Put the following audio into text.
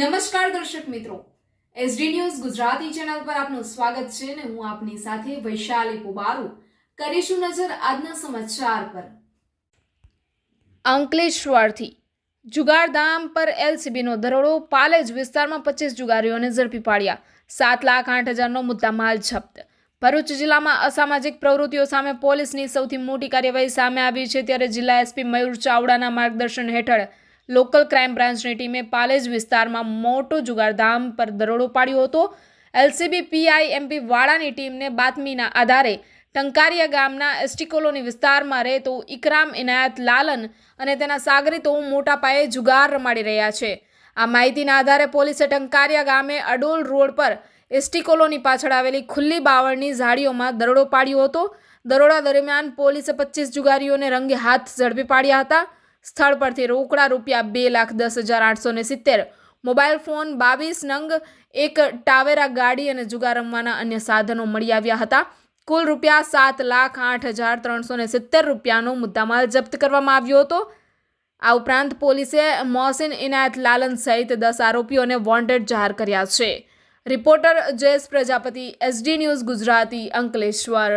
નમસ્કાર દર્શક મિત્રો. એસડી ન્યૂઝ ગુજરાતી ચેનલ પર આપનું સ્વાગત છે અને હું આપની સાથે વૈશાલી પુબારુ. કરીશું નજર આજના સમાચાર પર. અંકલેશ્વરથી જુગારધામ પર એલસીબીનો દરોડો પાલેજ વિસ્તારમાં પચીસ જુગારીઓને ઝડપી પાડ્યા. સાત લાખ આઠ હજારનો મુદ્દામાલ જપ્ત. ભરૂચ જિલ્લામાં અસામાજિક પ્રવૃત્તિઓ સામે પોલીસની સૌથી મોટી કાર્યવાહી સામે આવી છે ત્યારે જિલ્લા એસપી મયુર ચાવડાના માર્ગદર્શન હેઠળ લોકલ ક્રાઇમ બ્રાન્ચની ટીમે પાલેજ વિસ્તારમાં મોટો જુગારધામ પર દરોડો પાડ્યો હતો. એલસીબી, પીઆઈ, એમપી વાળાની ટીમને બાતમીના આધારે ટંકારિયા ગામના એસટી કોલોની વિસ્તારમાં રહેતો ઇકરામ ઇનાયત લાલન અને તેના સાગરીતો મોટા પાયે જુગાર રમાડી રહ્યા છે. આ માહિતીના આધારે પોલીસે ટંકારિયા ગામે અડોલ રોડ પર એસટી કોલોની પાછળ આવેલી ખુલ્લી બાવળની ઝાડીઓમાં દરોડો પાડ્યો હતો. દરોડા દરમિયાન પોલીસે પચીસ જુગારીઓને રંગે હાથ ઝડપી પાડ્યા હતા. સ્થળ પરથી રોકડા રૂપિયા બે લાખ દસ હજાર આઠસો ને સિત્તેર, મોબાઈલ ફોન બાવીસ, નંગ, એક ટાવેરા ગાડી અને જુગાર રમવાના અન્ય સાધનો મળી આવ્યા હતા. કુલ રૂપિયા સાત લાખ આઠ હજાર ત્રણસો ને સિત્તેર રૂપિયાનો મુદ્દામાલ જપ્ત કરવામાં આવ્યો હતો. આ ઉપરાંત પોલીસે મોહસિન ઇનાયત લાલન સહિત દસ આરોપીઓને વોન્ટેડ જાહેર કર્યા છે. Reporter Jayesh Prajapati, SD news Gujarati Ankleshwar.